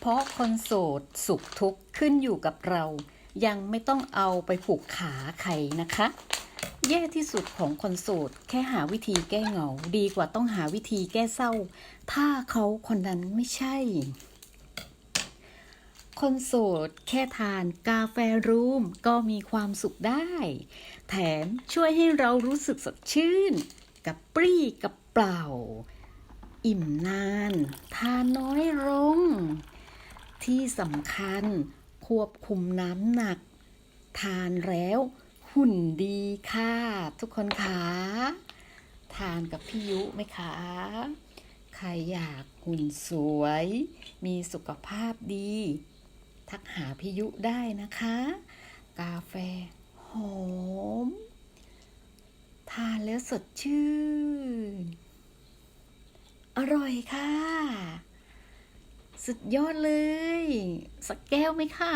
เพราะคนโสดสุขทุกข์ขึ้นอยู่กับเรา ยังไม่ต้องเอาไปผูกขาใครนะคะ แย่ที่สุดของคนโสดแค่หาวิธีแก้เหงา ดีกว่าต้องหาวิธีแก้เศร้า ถ้าเขาคนนั้นไม่ใช่ คนโสดแค่ทานกาแฟรูมก็มีความสุขได้ แถมช่วยให้เรารู้สึกสดชื่น กับปรี้กับเปล่า อิ่มนาน ทานน้อยลง ที่สำคัญควบคุมน้ำหนัก ทานแล้วหุ่นดีค่ะ ทุกคนคะทานกับพี่ยุไหมคะ ใครอยากหุ่นสวย มีสุขภาพดี ทักหาพี่ยุได้นะคะ กาแฟหอม ทานแล้วสดชื่น อร่อยค่ะ สุดยอดเลย สักแก้วไหมคะ